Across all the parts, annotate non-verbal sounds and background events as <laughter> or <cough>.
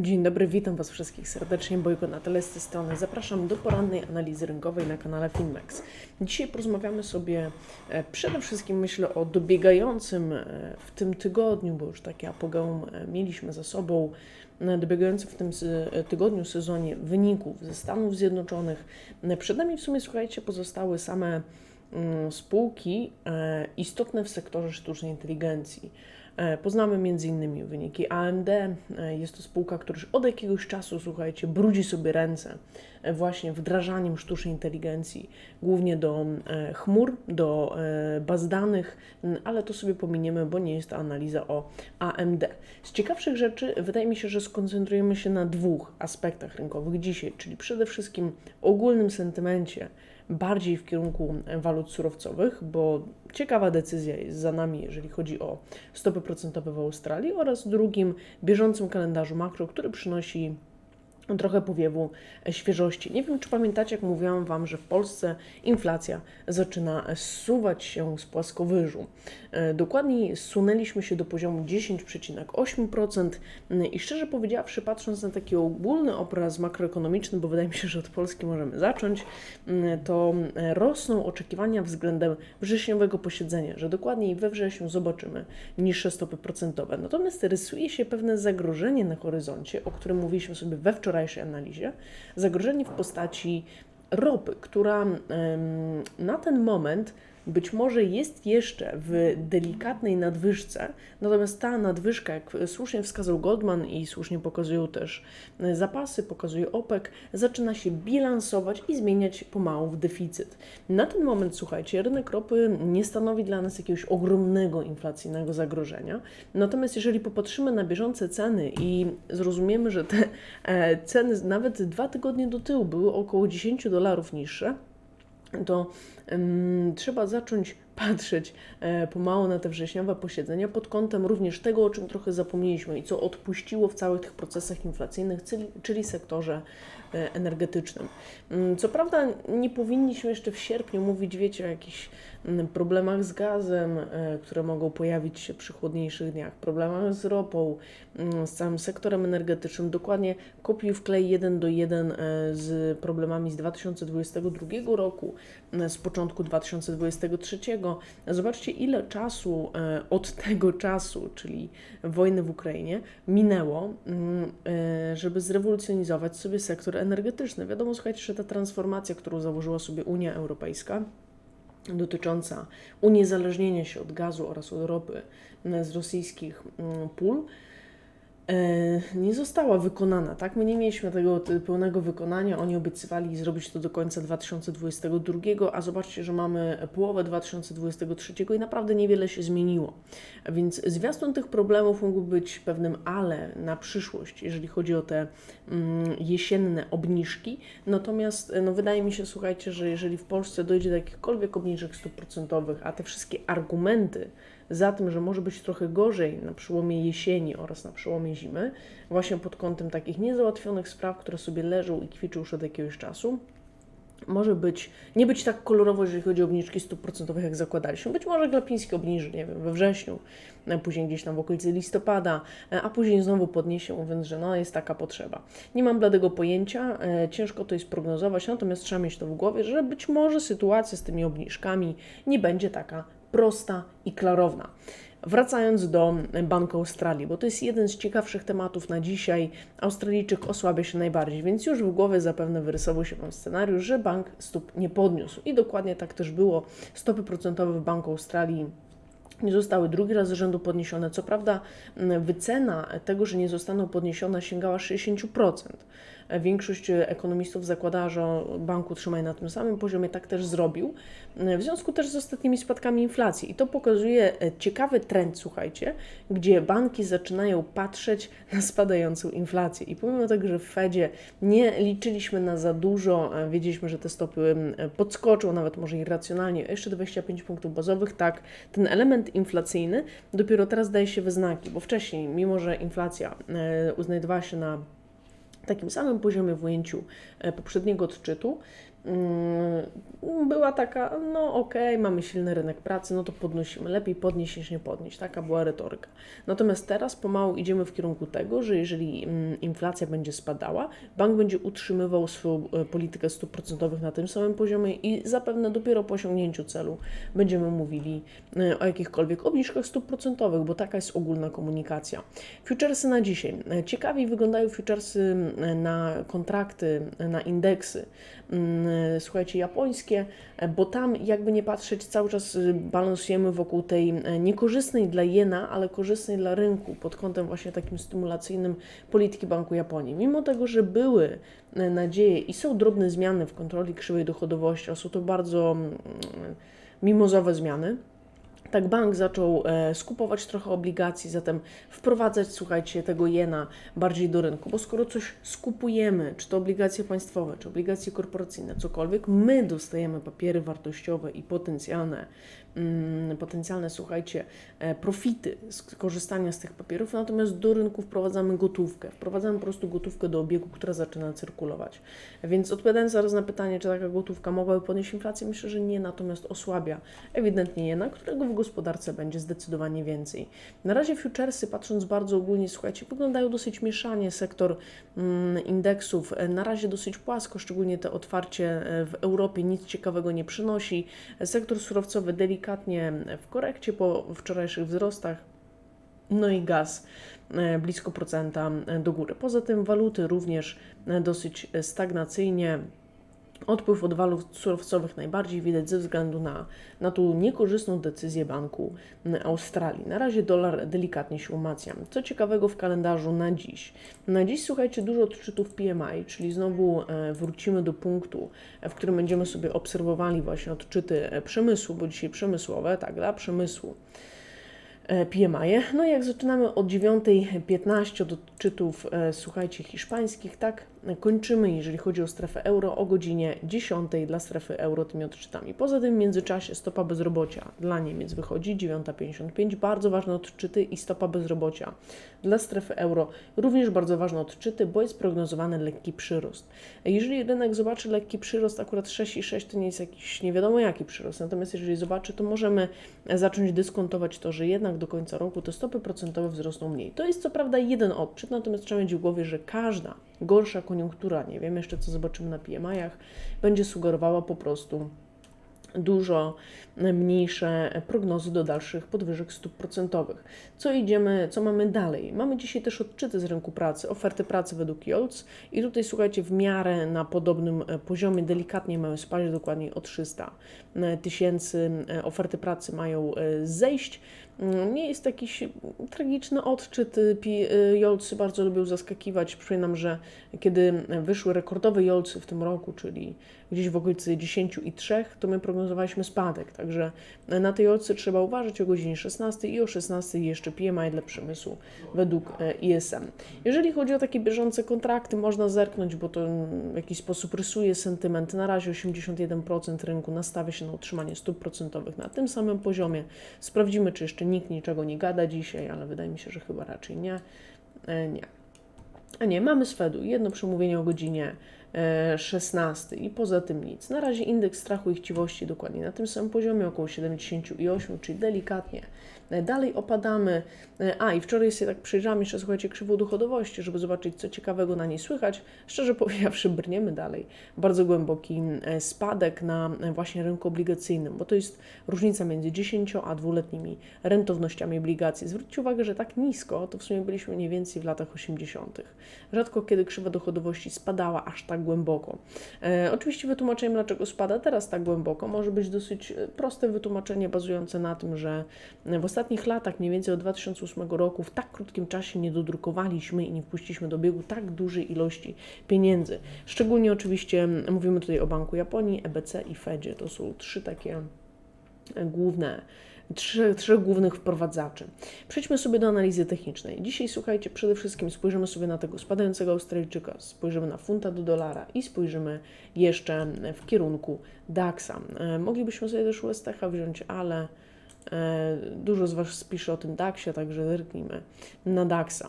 Dzień dobry, witam Was wszystkich serdecznie. Bojko na tyle z tej strony. Zapraszam do porannej analizy rynkowej na kanale Finmex. Dzisiaj porozmawiamy sobie e, przede wszystkim, myślę, o dobiegającym e, w tym tygodniu, bo już taki apogeum e, mieliśmy za sobą, dobiegającym w tym tygodniu sezonie wyników ze Stanów Zjednoczonych. Przed nami w sumie, słuchajcie, pozostały same mm, spółki istotne w sektorze sztucznej inteligencji. E, Poznamy m.in. wyniki AMD. E, Jest to spółka, która już od jakiegoś czasu, słuchajcie, brudzi sobie ręce e, właśnie wdrażaniem sztucznej inteligencji, głównie do chmur, do baz danych, ale to sobie pominiemy, bo nie jest to analiza o AMD. Z ciekawszych rzeczy wydaje mi się, że skoncentrujemy się na dwóch aspektach rynkowych dzisiaj, czyli przede wszystkim ogólnym sentymencie bardziej w kierunku walut surowcowych, bo ciekawa decyzja jest za nami, jeżeli chodzi o stopy procentowe w Australii oraz drugim bieżącym kalendarzu makro, który przynosi trochę powiewu świeżości. Nie wiem, czy pamiętacie, jak mówiłam Wam, że w Polsce inflacja zaczyna zsuwać się z płaskowyżu. E, Dokładniej zsunęliśmy się do poziomu 10,8% i szczerze powiedziawszy, patrząc na taki ogólny obraz makroekonomiczny, bo wydaje mi się, że od Polski możemy zacząć, to e, rosną oczekiwania względem wrześniowego posiedzenia, że dokładniej we wrześniu zobaczymy niższe stopy procentowe. Natomiast rysuje się pewne zagrożenie na horyzoncie, o którym mówiliśmy sobie we wczorajszej analizie, zagrożenie w postaci ropy, która na ten moment być może jest jeszcze w delikatnej nadwyżce, natomiast ta nadwyżka, jak słusznie wskazał Goldman i słusznie pokazują też e, zapasy, pokazuje OPEC, zaczyna się bilansować i zmieniać pomału w deficyt. Na ten moment, słuchajcie, rynek ropy nie stanowi dla nas jakiegoś ogromnego inflacyjnego zagrożenia, natomiast jeżeli popatrzymy na bieżące ceny i zrozumiemy, że te e, ceny nawet dwa tygodnie do tyłu były około 10 dolarów niższe, to ym, trzeba zacząć patrzeć e, pomału na te wrześniowe posiedzenia pod kątem również tego, o czym trochę zapomnieliśmy i co odpuściło w całych tych procesach inflacyjnych, czyli, czyli sektorze e, energetycznym. Ym, Co prawda nie powinniśmy jeszcze w sierpniu mówić, wiecie, o jakichś mm, problemach z gazem, e, które mogą pojawić się przy chłodniejszych dniach, problemach z ropą, mm, z całym sektorem energetycznym. Dokładnie kopiuj wklej jeden do jeden e, z problemami z 2022 roku, e, z początku 2023. Zobaczcie, ile czasu od <laughs> tego czasu, czyli wojny w Ukrainie, minęło, mm, żeby zrewolucjonizować sobie sektor energetyczny. Wiadomo, słuchajcie, że ta transformacja, którą założyła sobie Unia Europejska, dotycząca uniezależnienia się od gazu oraz od ropy m, z rosyjskich mm, pól, nie została wykonana, tak? My nie mieliśmy tego pełnego wykonania. Oni obiecywali zrobić to do końca 2022, a zobaczcie, że mamy połowę 2023 i naprawdę niewiele się zmieniło. Więc zwiastun tych problemów mógł być pewnym ale na przyszłość, jeżeli chodzi o te mm, jesienne obniżki. Natomiast no, wydaje mi się, słuchajcie, że jeżeli w Polsce dojdzie do jakichkolwiek obniżek stóp procentowych, a te wszystkie argumenty za tym, że może być trochę gorzej na przełomie jesieni oraz na przełomie zimy, właśnie pod kątem takich niezałatwionych spraw, które sobie leżą i kwiczą już od jakiegoś czasu, może być, nie być tak kolorowo, jeżeli chodzi o obniżki stóp procentowych, jak zakładaliśmy. Być może Glapiński obniży, nie wiem, we wrześniu, a później gdzieś tam w okolicy listopada, e, a później znowu podniesie, mówiąc, że no jest taka potrzeba. Nie mam bladego pojęcia, e, ciężko to jest prognozować, natomiast trzeba mieć to w głowie, że być może sytuacja z tymi obniżkami nie będzie taka prosta i klarowna. Wracając do Banku Australii, bo to jest jeden z ciekawszych tematów na dzisiaj. Australijczyk osłabia się najbardziej, więc już w głowie zapewne wyrysował się Wam scenariusz, że bank stóp nie podniósł. I dokładnie tak też było. Stopy procentowe w Banku Australii nie zostały drugi raz z rzędu podniesione. Co prawda, wycena tego, że nie zostaną podniesione, sięgała 60%. Większość ekonomistów zakładała, że bank utrzyma je na tym samym poziomie, tak też zrobił. W związku też z ostatnimi spadkami inflacji. I to pokazuje e, ciekawy trend, słuchajcie, gdzie banki zaczynają patrzeć na spadającą inflację. I pomimo tego, że w Fedzie nie liczyliśmy na za dużo, e, wiedzieliśmy, że te stopy podskoczą, nawet może irracjonalnie, jeszcze 25 punktów bazowych, tak, ten element inflacyjny dopiero teraz daje się we znaki, bo wcześniej, mimo że inflacja e, znajdowała się na takim samym poziomie w ujęciu e, poprzedniego odczytu, była taka, no okej, mamy silny rynek pracy, no to podnosimy, lepiej podnieść niż nie podnieść, taka była retoryka. Natomiast teraz pomału idziemy w kierunku tego, że jeżeli mm, inflacja będzie spadała, bank będzie utrzymywał swoją e, politykę stóp procentowych na tym samym poziomie i zapewne dopiero po osiągnięciu celu będziemy mówili e, o jakichkolwiek obniżkach stóp procentowych, bo taka jest ogólna komunikacja. Futuresy na dzisiaj. E, Ciekawiej wyglądają futuresy mm, na kontrakty, na indeksy mm, słuchajcie, japońskie, bo tam jakby nie patrzeć, cały czas y, balansujemy wokół tej e, niekorzystnej dla jena, ale korzystnej dla rynku pod kątem właśnie takim stymulacyjnym polityki Banku Japonii. Mimo tego, że były e, nadzieje i są drobne zmiany w kontroli krzywej dochodowości, a są to bardzo mm, mimozowe zmiany, tak, bank zaczął e, skupować trochę obligacji, zatem wprowadzać, słuchajcie, tego jena bardziej do rynku, bo skoro coś skupujemy, czy to obligacje państwowe, czy obligacje korporacyjne, cokolwiek, my dostajemy papiery wartościowe i potencjalne potencjalne, słuchajcie, e, profity z korzystania z tych papierów, natomiast do rynku wprowadzamy gotówkę. Wprowadzamy po prostu gotówkę do obiegu, która zaczyna cyrkulować. Więc odpowiadając zaraz na pytanie, czy taka gotówka mogłaby podnieść inflację, myślę, że nie, natomiast osłabia ewidentnie jena, którego w gospodarce będzie zdecydowanie więcej. Na razie futuresy, patrząc bardzo ogólnie, słuchajcie, wyglądają dosyć mieszanie. Sektor mm, indeksów e, na razie dosyć płasko, szczególnie te otwarcie e, w Europie nic ciekawego nie przynosi. Sektor surowcowy delikatnie w korekcie po wczorajszych wzrostach. No i gaz e, blisko procenta do góry. Poza tym waluty również dosyć stagnacyjnie. Odpływ od walut surowcowych najbardziej widać ze względu na, na tą niekorzystną decyzję Banku Australii. Na razie dolar delikatnie się umacnia. Co ciekawego w kalendarzu na dziś? Na dziś, słuchajcie, dużo odczytów PMI, czyli znowu e, wrócimy do punktu, w którym będziemy sobie obserwowali właśnie odczyty e, przemysłu, bo dzisiaj przemysłowe, tak, dla przemysłu. E, PMI. No i jak zaczynamy od 9.15 od odczytów, słuchajcie, hiszpańskich, tak, kończymy, jeżeli chodzi o strefę euro, o godzinie 10 dla strefy euro tymi odczytami. Poza tym w międzyczasie stopa bezrobocia dla Niemiec wychodzi 9.55, bardzo ważne odczyty i stopa bezrobocia dla strefy euro również bardzo ważne odczyty, bo jest prognozowany lekki przyrost. Jeżeli rynek zobaczy lekki przyrost, akurat 6,6 to nie jest jakiś nie wiadomo jaki przyrost, natomiast jeżeli zobaczy, to możemy zacząć dyskontować to, że jednak do końca roku te stopy procentowe wzrosną mniej. To jest co prawda jeden odczyt, natomiast trzeba mieć w głowie, że każda gorsza koniunktura, nie wiem jeszcze co zobaczymy na PMI-ach, będzie sugerowała po prostu dużo mniejsze prognozy do dalszych podwyżek stóp procentowych. Co idziemy, co mamy dalej? Mamy dzisiaj też odczyty z rynku pracy, oferty pracy według JOLC i tutaj słuchajcie, w miarę na podobnym poziomie delikatnie mają spaść, dokładniej o 300 tysięcy oferty pracy mają zejść. Nie jest jakiś tragiczny odczyt. Jolcy bardzo lubią zaskakiwać. Przypominam, że kiedy wyszły rekordowe Jolcy w tym roku, czyli gdzieś w okolicy 10 i 3, to my prognozowaliśmy spadek. Także na tej Jolcy trzeba uważać o godzinie 16 i o 16 jeszcze PMI dla przemysłu według ISM. Jeżeli chodzi o takie bieżące kontrakty, można zerknąć, bo to w jakiś sposób rysuje sentyment. Na razie 81% rynku nastawia się na utrzymanie stóp procentowych na tym samym poziomie. Sprawdzimy, czy jeszcze nikt niczego nie gada dzisiaj, ale wydaje mi się, że chyba raczej nie. Nie. A nie, mamy z Fedu jedno przemówienie o godzinie 16 i poza tym nic. Na razie indeks strachu i chciwości dokładnie na tym samym poziomie, około 78, czyli delikatnie. Dalej opadamy. A i wczoraj sobie tak przyjrzałam jeszcze, słuchajcie, krzywą dochodowości, żeby zobaczyć, co ciekawego na niej słychać. Szczerze <laughs> powiedziawszy, brniemy dalej. Bardzo głęboki spadek na właśnie rynku obligacyjnym, bo to jest różnica między 10 a 2-letnimi rentownościami obligacji. Zwróćcie uwagę, że tak nisko to w sumie byliśmy mniej więcej w latach 80. Rzadko kiedy krzywa dochodowości spadała aż tak głęboko. E, oczywiście wytłumaczeniem, dlaczego spada teraz tak głęboko, może być dosyć proste wytłumaczenie bazujące na tym, że w ostatnich latach, mniej więcej od 2008 roku, w tak krótkim czasie nie dodrukowaliśmy i nie wpuściliśmy do biegu tak dużej ilości pieniędzy. Szczególnie oczywiście mówimy tutaj o Banku Japonii, EBC i Fedzie. To są trzy takie główne trzy, trzech głównych wprowadzaczy. Przejdźmy sobie do analizy technicznej. Dzisiaj, słuchajcie, przede wszystkim spojrzymy sobie na tego spadającego Australijczyka, spojrzymy na funta do dolara i spojrzymy jeszcze w kierunku DAX-a. E, moglibyśmy sobie też USTH wziąć, ale dużo z Was pisze o tym DAX-ie, także zerknijmy na DAX-a.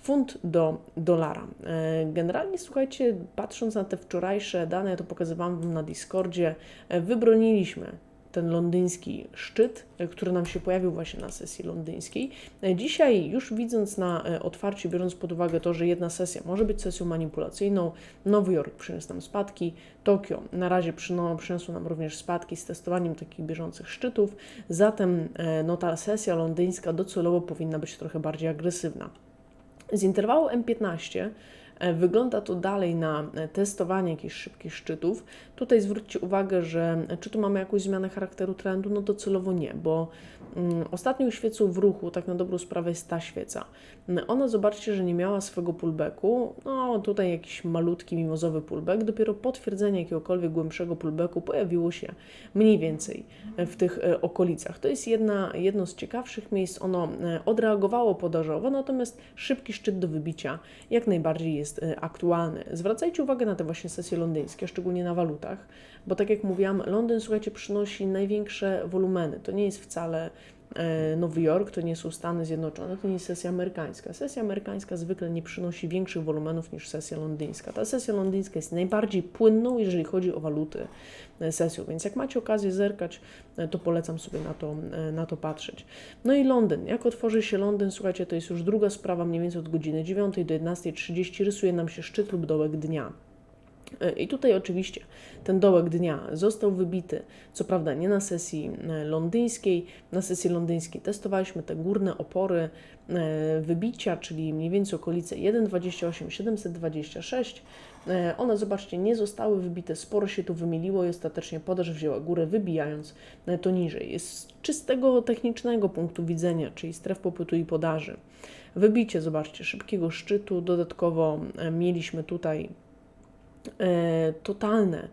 funt do dolara. E, Generalnie słuchajcie, patrząc na te wczorajsze dane, to pokazywałam Wam na Discordzie, e, wybroniliśmy ten londyński szczyt, e, który nam się pojawił właśnie na sesji londyńskiej. E, Dzisiaj, już widząc na e, otwarciu, biorąc pod uwagę to, że jedna sesja może być sesją manipulacyjną, Nowy Jork przyniósł nam spadki, Tokio na razie przyniosło nam również spadki z testowaniem takich bieżących szczytów, zatem no, ta sesja londyńska docelowo powinna być trochę bardziej agresywna. Z interwału M15 e, wygląda to dalej na e, testowanie jakichś szybkich szczytów. Tutaj zwróćcie uwagę, że e, czy tu mamy jakąś zmianę charakteru trendu? No docelowo nie, bo mm, ostatnią świecą w ruchu, tak na dobrą sprawę, jest ta świeca. Ona, zobaczcie, że nie miała swego pullbacku. No tutaj jakiś malutki, mimozowy pullback. Dopiero potwierdzenie jakiegokolwiek głębszego pullbacku pojawiło się mniej więcej e, w tych e, okolicach. To jest jedna, jedno z ciekawszych miejsc. Ono e, odreagowało podażowo, natomiast szybki szczyt do wybicia jak najbardziej jest e, aktualny. Zwracajcie uwagę na te właśnie sesje londyńskie, szczególnie na walutach, bo tak jak mówiłam, Londyn, słuchajcie, przynosi największe wolumeny. To nie jest wcale Nowy Jork, to nie są Stany Zjednoczone, to nie jest sesja amerykańska. Sesja amerykańska zwykle nie przynosi większych wolumenów niż sesja londyńska. Ta sesja londyńska jest najbardziej płynną, jeżeli chodzi o waluty e, sesją, więc jak macie okazję zerkać, e, to polecam sobie na to, e, na to patrzeć. No i Londyn. Jak otworzy się Londyn, słuchajcie, to jest już druga sprawa, mniej więcej od godziny 9 do 11.30 rysuje nam się szczyt lub dołek dnia. E, I tutaj oczywiście ten dołek dnia został wybity, co prawda nie na sesji e, londyńskiej. Na sesji londyńskiej testowaliśmy te górne opory e, wybicia, czyli mniej więcej okolice 1,28, 726. E, One, zobaczcie, nie zostały wybite, sporo się tu wymieliło i ostatecznie podaż wzięła górę, wybijając to niżej. Z czystego technicznego punktu widzenia, czyli stref popytu i podaży. Wybicie, zobaczcie, szybkiego szczytu, dodatkowo mieliśmy tutaj totalne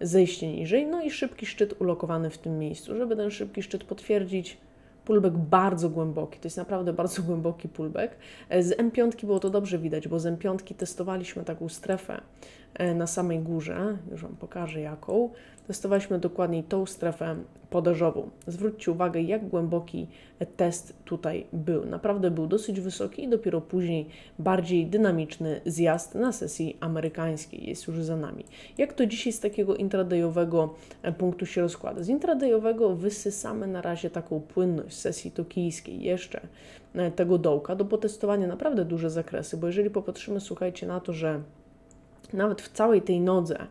zejście niżej, no i szybki szczyt ulokowany w tym miejscu. Żeby ten szybki szczyt potwierdzić, pullback bardzo głęboki, to jest naprawdę <laughs> bardzo głęboki pullback. E, Z M5 było to dobrze widać, bo z M5 testowaliśmy taką strefę e, na samej górze, już Wam pokażę jaką. Testowaliśmy dokładniej tą strefę podażową. Zwróćcie uwagę, jak głęboki test tutaj był. Naprawdę był dosyć wysoki i dopiero później bardziej dynamiczny zjazd na sesji amerykańskiej jest już za nami. Jak to dzisiaj z takiego intradayowego e, punktu się rozkłada? Z intradayowego wysysamy na razie taką płynność sesji tokijskiej, jeszcze e, tego dołka do potestowania naprawdę duże zakresy, bo jeżeli popatrzymy, słuchajcie, na to, że nawet w całej tej nodze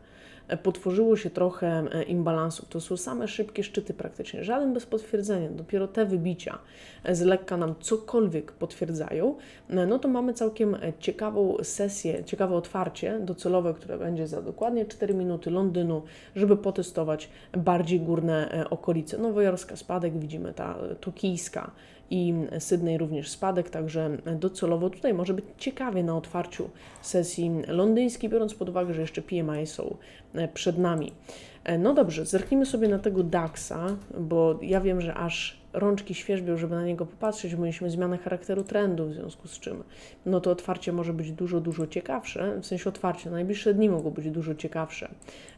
e, potworzyło się trochę e, imbalansów. To są same szybkie szczyty praktycznie, żaden bez potwierdzenia. Dopiero te wybicia e, z lekka nam cokolwiek potwierdzają, no to mamy całkiem ciekawą sesję, ciekawe otwarcie docelowe, które będzie za dokładnie 4 minuty Londynu, żeby potestować bardziej górne okolice. Nowojorska spadek, widzimy ta tokijska i Sydney również spadek, także docelowo tutaj może być ciekawie na otwarciu sesji londyńskiej, biorąc pod uwagę, że jeszcze PMI są e, przed nami. E, No dobrze, zerknijmy sobie na tego DAXa, bo ja wiem, że aż rączki świerzbią, żeby na niego popatrzeć, mieliśmy zmianę charakteru trendu, w związku z czym no to otwarcie może być dużo, dużo ciekawsze, w sensie otwarcie, najbliższe dni mogą być dużo ciekawsze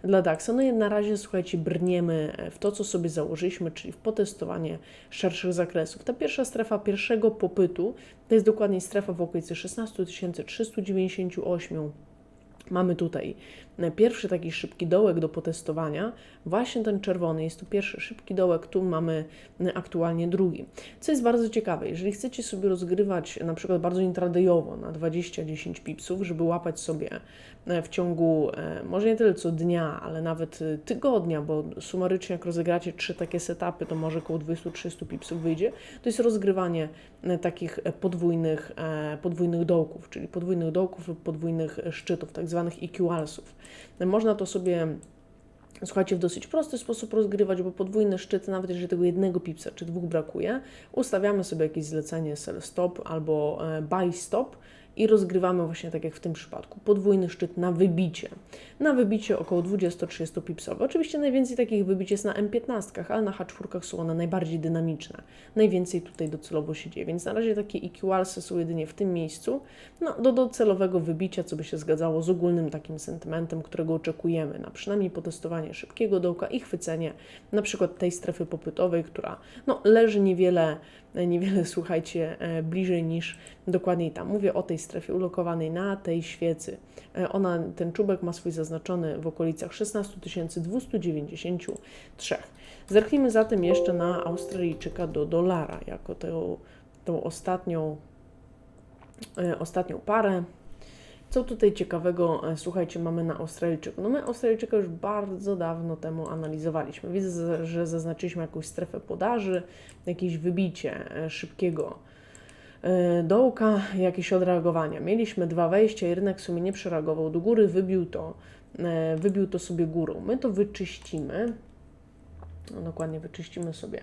dla DAXa. No i na razie, słuchajcie, brniemy w to, co sobie założyliśmy, czyli w potestowanie szerszych zakresów. Ta pierwsza strefa pierwszego popytu to jest dokładnie strefa w okolicy 16 398 Mamy tutaj pierwszy taki szybki dołek do potestowania, właśnie ten czerwony, jest tu pierwszy szybki dołek, tu mamy e, aktualnie drugi. Co jest bardzo ciekawe, jeżeli chcecie sobie rozgrywać na przykład bardzo intradayowo na 20-10 pipsów, żeby łapać sobie e, w ciągu e, może nie tyle co dnia, ale nawet tygodnia, bo sumarycznie jak rozegracie trzy takie setupy, to może około 200-300 pipsów wyjdzie, to jest rozgrywanie takich podwójnych, podwójnych dołków, czyli podwójnych dołków lub podwójnych szczytów, tak zwanych EQalsów. Można to sobie Słuchajcie, w dosyć prosty sposób rozgrywać, bo podwójne szczyty, nawet jeżeli tego jednego pipsa czy dwóch brakuje, ustawiamy sobie jakieś zlecenie sell stop albo e, buy stop i rozgrywamy właśnie tak jak w tym przypadku. Podwójny szczyt na wybicie. Na wybicie około 20-30 pipsowe. Oczywiście najwięcej takich wybić jest na M15, ale na H4 są one najbardziej dynamiczne. Najwięcej tutaj docelowo się dzieje, więc na razie takie EQalsy są jedynie w tym miejscu. No, do docelowego wybicia, co by się zgadzało z ogólnym takim sentymentem, którego oczekujemy, na przynajmniej potestowanie szybkiego dołka i chwycenie na przykład tej strefy popytowej, która no, leży niewiele niewiele, słuchajcie, e, bliżej niż dokładniej tam. Mówię o tej strefie ulokowanej na tej świecy. E, Ona, ten czubek ma swój zaznaczony w okolicach 16 293. Zerknijmy zatem jeszcze na Australijczyka do dolara, jako tę, tą ostatnią, e, ostatnią parę. Co tutaj ciekawego, e, słuchajcie, mamy na Australijczyku? No my Australijczyka już bardzo dawno temu analizowaliśmy. Widzę, że zaznaczyliśmy jakąś strefę podaży, jakieś wybicie e, szybkiego e, dołka, jakieś odreagowania. Mieliśmy dwa wejścia i rynek w sumie nie przereagował do góry, wybił to, wybił to sobie górą. My to wyczyścimy, no, dokładnie wyczyścimy sobie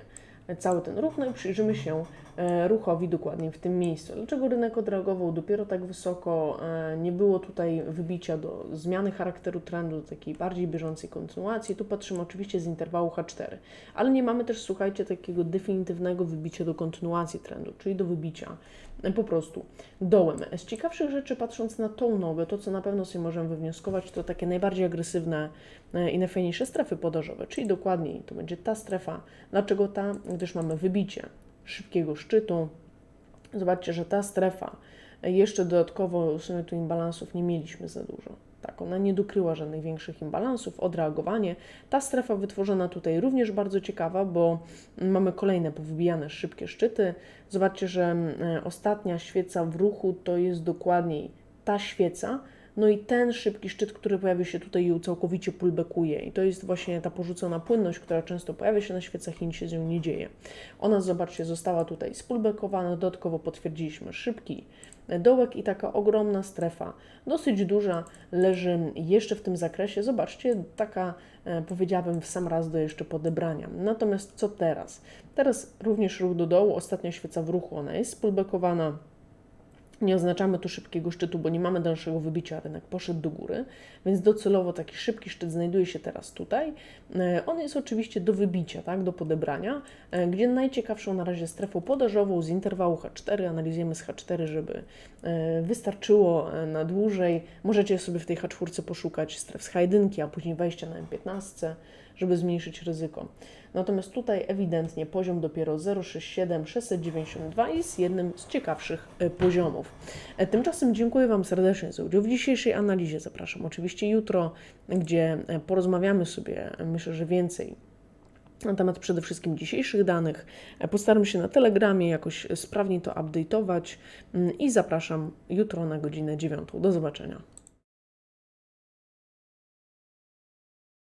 cały ten ruch, no i przyjrzymy się e, ruchowi dokładnie w tym miejscu. Dlaczego rynek odreagował dopiero tak wysoko? E, Nie było tutaj wybicia do zmiany charakteru trendu, do takiej bardziej bieżącej kontynuacji. Tu patrzymy oczywiście z interwału H4, ale nie mamy też, słuchajcie, takiego definitywnego wybicia do kontynuacji trendu, czyli do wybicia e, po prostu dołem. Z ciekawszych rzeczy, patrząc na tą nogę, to co na pewno sobie możemy wywnioskować, to takie najbardziej agresywne i najfajniejsze strefy podażowe, czyli dokładniej to będzie ta strefa. Dlaczego ta? Gdyż mamy wybicie szybkiego szczytu. Zobaczcie, że ta strefa, e, jeszcze dodatkowo w sumie tu imbalansów nie mieliśmy za dużo. Tak, ona nie dokryła żadnych większych imbalansów, odreagowanie. Ta strefa wytworzona tutaj również bardzo ciekawa, bo mamy kolejne powybijane szybkie szczyty. Zobaczcie, że mm, ostatnia świeca w ruchu to jest dokładniej ta świeca, no i ten szybki szczyt, który pojawił się tutaj, ją całkowicie pullbackuje. I to jest właśnie ta porzucona płynność, która często pojawia się na świecach i nic się z nią nie dzieje. Ona, zobaczcie, została tutaj spullbackowana, dodatkowo potwierdziliśmy szybki dołek i taka ogromna strefa, dosyć duża, leży jeszcze w tym zakresie. Zobaczcie, taka e, powiedziałabym w sam raz do jeszcze podebrania. Natomiast co teraz? Teraz również ruch do dołu, ostatnia świeca w ruchu, ona jest spullbackowana. Nie oznaczamy tu szybkiego szczytu, bo nie mamy dalszego wybicia, rynek poszedł do góry, więc docelowo taki szybki szczyt znajduje się teraz tutaj. E, On jest oczywiście do wybicia, tak, do podebrania, e, gdzie najciekawszą na razie strefą podażową z interwału H4, analizujemy z H4, żeby e, wystarczyło na dłużej. Możecie sobie w tej H4 poszukać stref z H1, a później wejścia na M15, żeby zmniejszyć ryzyko. Natomiast tutaj ewidentnie poziom dopiero 067 692 jest jednym z ciekawszych e, poziomów. E, Tymczasem dziękuję Wam serdecznie za udział w dzisiejszej analizie. Zapraszam oczywiście jutro, gdzie e, porozmawiamy sobie, myślę, że więcej na temat przede wszystkim dzisiejszych danych. Postaram się na Telegramie jakoś sprawniej to update'ować mm, i zapraszam jutro na godzinę 9. Do zobaczenia.